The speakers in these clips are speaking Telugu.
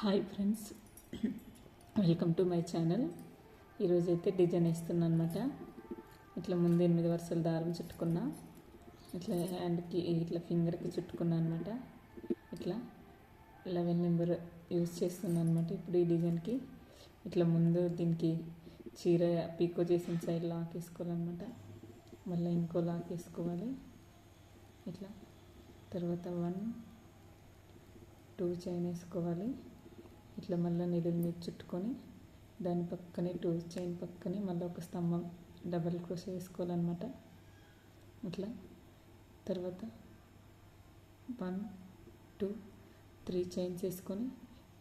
Hi friends. Welcome to my channel. ఈరోజు అయితే డిజైన్ వేస్తున్నా అనమాట ఇట్లా ముందు ఎనిమిది వరుసలు దారం చుట్టుకున్నా ఇట్లా హ్యాండ్కి ఇట్లా ఫింగర్కి చుట్టుకున్నా అనమాట ఇట్లా లెవెన్ నెంబర్ యూస్ చేస్తున్నా అనమాట ఇప్పుడు ఈ డిజైన్కి. ఇట్లా ముందు దీనికి చీర పీకో చేసిన సైడ్ లాక్ వేసుకోవాలన్నమాట మళ్ళీ ఇంకో లాక్ వేసుకోవాలి. ఇట్లా తర్వాత వన్ టూ చైన్ వేసుకోవాలి. ఇట్లా మళ్ళీ నిలులు మీద చుట్టుకొని దాని పక్కనే టూ చైన్ పక్కనే మళ్ళీ ఒక స్తంభం డబల్ క్రోస్ వేసుకోవాలన్నమాట ఇట్లా. తర్వాత వన్ టూ త్రీ చైన్స్ వేసుకొని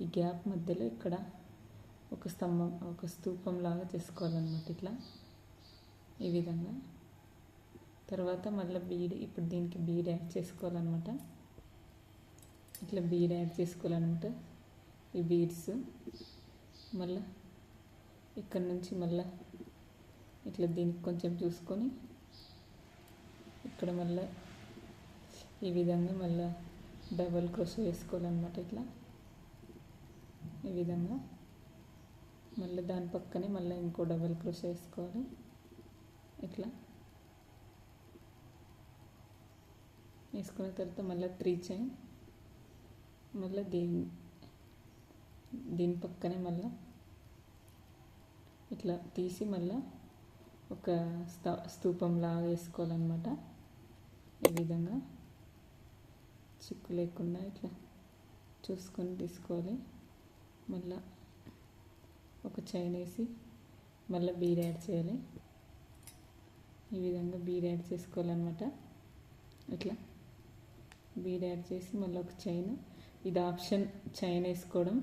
ఈ గ్యాప్ మధ్యలో ఇక్కడ ఒక స్తంభం ఒక స్తూపం లాగా చేసుకోవాలన్నమాట ఇట్లా. ఈ విధంగా. తర్వాత మళ్ళీ బీడ్ ఇప్పుడు దీనికి బీడ్ యాడ్ చేసుకోవాలన్నమాట. ఇట్లా బీడ్ యాడ్ చేసుకోవాలన్నమాట. ఈ బీడ్స్ మళ్ళా ఇక్కడ నుంచి మళ్ళా ఇట్లా దీనికి కొంచెం చూసుకొని ఇక్కడ మళ్ళా ఈ విధంగా మళ్ళా డబల్ క్రోష్ వేసుకోవాలన్నమాట ఇట్లా. ఈ విధంగా మళ్ళీ దాని పక్కనే మళ్ళీ ఇంకో డబల్ క్రోష్ వేసుకోవాలి ఇట్లా వేసుకున్న తర్వాత మళ్ళీ త్రీ చైన్ మళ్ళీ దీని దీని పక్కనే మళ్ళీ ఇట్లా తీసి మళ్ళీ ఒక స్థ స్తూపం లాగా వేసుకోవాలన్నమాట. ఈ విధంగా చిక్కు లేకుండా ఇట్లా చూసుకొని తీసుకోవాలి. మళ్ళీ ఒక చైన్ వేసి మళ్ళీ బీర్ యాడ్ చేయాలి. ఈ విధంగా బీర్ యాడ్ చేసుకోవాలన్నమాట. ఇట్లా బీర్ యాడ్ చేసి మళ్ళీ ఒక చైన్. ఇది ఆప్షన్ చైన్ వేసుకోవడం.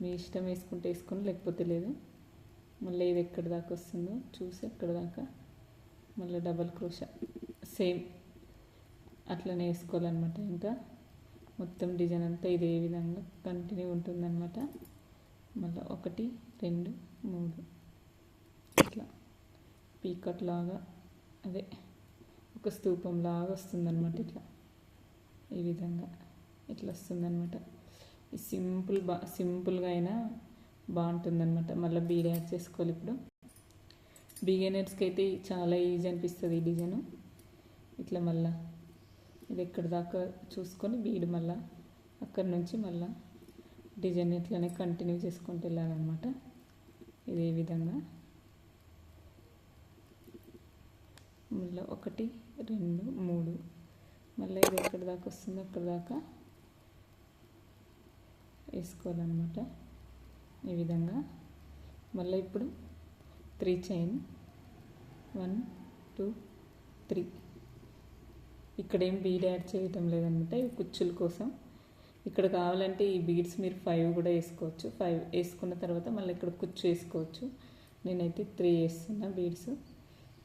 మీ ఇష్టం వేసుకుంటే వేసుకొని లేకపోతే లేదు. మళ్ళీ ఇది ఎక్కడి దాకా వస్తుందో చూసి ఎక్కడి దాకా మళ్ళీ డబల్ క్రోష. సేమ్ అట్లనే వేసుకోవాలన్నమాట ఇంకా. మొత్తం డిజైన్ అంతా ఇదే విధంగా కంటిన్యూ ఉంటుందన్నమాట. మళ్ళీ ఒకటి రెండు మూడు. ఇట్లా పీకట్ లాగా అదే ఒక స్తూపం లాగా వస్తుందన్నమాట ఇట్లా. ఈ విధంగా ఇట్లా వస్తుందన్నమాట. ఈ సింపుల్ బా సింపుల్గా అయినా బాగుంటుందన్నమాట. మళ్ళీ బీడ్ యాడ్ చేసుకోవాలి ఇప్పుడు. బిగినర్స్కి అయితే చాలా ఈజీ అనిపిస్తుంది ఈ డిజైను. ఇట్లా మళ్ళా ఇది ఎక్కడి దాకా చూసుకొని బీడ్ మళ్ళా అక్కడి నుంచి మళ్ళా డిజైన్ ఇట్లనే కంటిన్యూ చేసుకుంటూ వెళ్ళాలన్నమాట. ఇదే విధంగా? మళ్ళీ ఒకటి రెండు మూడు. మళ్ళీ ఇది ఎక్కడి దాకా వస్తుంది అక్కడి దాకా వేసుకోవాలన్నమాట. ఈ విధంగా. మళ్ళీ ఇప్పుడు three chain. One two three. ఇక్కడ ఏం బీడ్ యాడ్ చేయటం లేదనమాట ఇవి కుచ్చుల కోసం. ఇక్కడ కావాలంటే ఈ బీడ్స్ మీరు ఫైవ్ కూడా వేసుకోవచ్చు. ఫైవ్ వేసుకున్న తర్వాత మళ్ళీ ఇక్కడ కుచ్చు వేసుకోవచ్చు. నేనైతే త్రీ వేస్తున్నా బీడ్స్.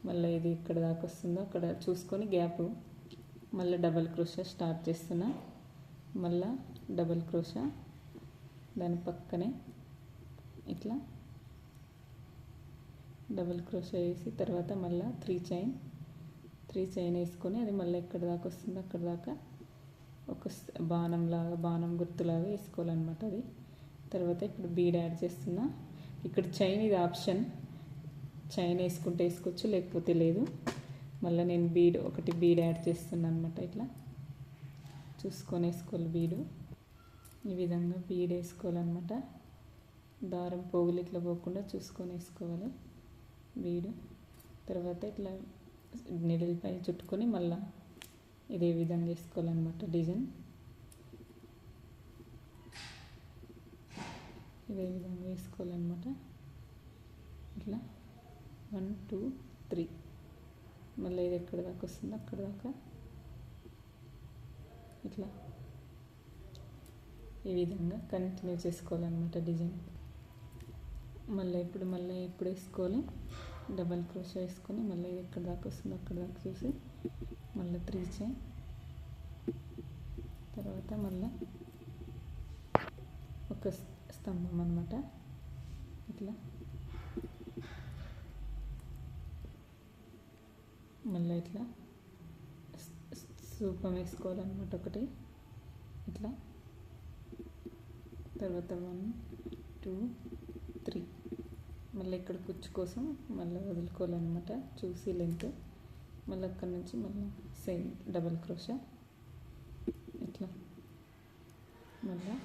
మళ్ళీ ఇది ఇక్కడ దాకా వస్తుందో అక్కడ చూసుకొని గ్యాప్ మళ్ళీ డబల్ క్రోషా స్టార్ట్ చేస్తున్నా. మళ్ళీ డబల్ క్రోషా. దాని పక్కనే ఇట్లా డబల్ క్రోషా వేసి తర్వాత మళ్ళీ త్రీ చైన్ త్రీ చైన్ వేసుకొని అది మళ్ళీ ఎక్కడ దాకా వస్తుందో అక్కడ దాకా ఒక బాణం లాగా బాణం గుర్తులాగా వేసుకోవాలన్నమాట అది. తర్వాత ఇప్పుడు బీడ్ యాడ్ చేస్తున్నా. ఇక్కడ చైన్ ఇది ఆప్షన్. చైన్ వేసుకుంటే వేసుకోవచ్చు లేకపోతే లేదు. మళ్ళీ నేను బీడ్ ఒకటి బీడ్ యాడ్ చేస్తున్నాను అనమాట ఇట్లా. చూసుకొని వేసుకోవాలి బీడు. ఈ విధంగా బీడ్ వేసుకోవాలన్నమాట దారం పోగులు ఇట్లా పోకుండా చూసుకొని వేసుకోవాలి. బీడు తర్వాత ఇట్లా నిడిల్పై చుట్టుకొని మళ్ళీ ఇదే విధంగా వేసుకోవాలన్నమాట డిజైన్. ఇదే విధంగా వేసుకోవాలన్నమాట. ఇట్లా వన్ టూ త్రీ. మళ్ళీ ఇది ఎక్కడ దాకా వస్తుందో అక్కడ దాకా. ఇట్లా ఈ విధంగా కంటిన్యూ చేసుకోవాలన్నమాట డిజైన్ మళ్ళీ ఇప్పుడు మళ్ళీ ఇప్పుడు వేసుకోవాలి డబల్ క్రోషా వేసుకొని మళ్ళీ ఎక్కడ దాకా వస్తుందో అక్కడ దాకా చూసి మళ్ళీ త్రీ చైన్ తర్వాత మళ్ళీ ఒక స్తంభం అనమాట ఇట్లా మళ్ళీ ఇట్లా సూపం వేసుకోవాలన్నమాట ఒకటి ఇట్లా తర్వాత వన్ టూ త్రీ మళ్ళీ ఇక్కడ కుచ్చు కోసం మళ్ళీ వదులుకోవాలన్నమాట. చూసి లెంత్ మళ్ళీ అక్కడ నుంచి మళ్ళీ సేమ్ డబల్ క్రోషా ఇట్లా. మళ్ళీ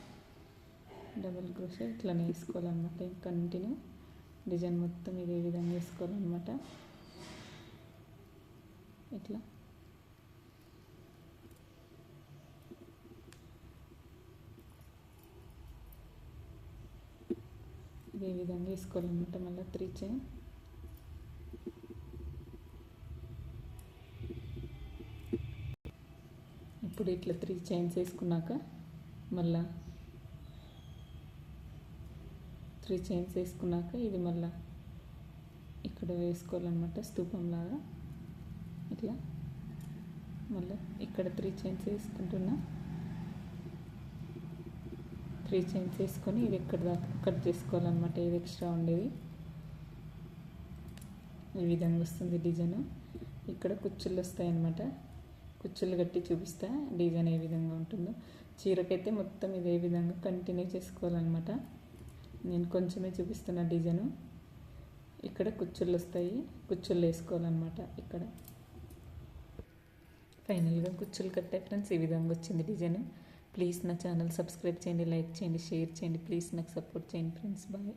డబల్ క్రోషా ఇట్లానే వేసుకోవాలన్నమాట. కంటిన్యూ డిజైన్ మొత్తం ఇదే విధంగా వేసుకోవాలన్నమాట. ఇట్లా. ఈ విధంగా వేసుకోవాలన్నమాట మళ్ళీ త్రీ చైన్. ఇప్పుడు ఇట్లా త్రీ చైన్స్ వేసుకున్నాక మళ్ళా త్రీ చైన్స్ వేసుకున్నాక ఇది మళ్ళా ఇక్కడ వేసుకోవాలన్నమాట స్తూపంలాగా ఇట్లా మళ్ళీ ఇక్కడ త్రీ చైన్స్ వేసుకుంటున్నా. త్రీ చైన్స్ వేసుకొని ఇది ఎక్కడ దాకా కట్ చేసుకోవాలన్నమాట. ఇది ఎక్స్ట్రా ఉండేది. ఈ విధంగా వస్తుంది డిజైన్. ఇక్కడ కుచ్చులు వస్తాయన్నమాట. కుచ్చులు కట్టి చూపిస్తా డిజైన్ ఏ విధంగా ఉంటుందో. చీరకైతే మొత్తం ఇదే విధంగా కంటిన్యూ చేసుకోవాలన్నమాట. నేను కొంచెమే చూపిస్తున్న డిజైను. ఇక్కడ కుచ్చుళ్ళు వస్తాయి. కుచ్చుళ్ళు వేసుకోవాలన్నమాట ఇక్కడ. ఫైనల్గా కుచ్చులు కట్టే ఫ్రెండ్స్ ఈ విధంగా వచ్చింది డిజైన్. ప్లీజ్ నా ఛానల్ సబ్స్క్రైబ్ చేయండి లైక్ చేయండి షేర్ చేయండి ప్లీజ్ నాకు సపోర్ట్ చేయండి ఫ్రెండ్స్. బాయ్.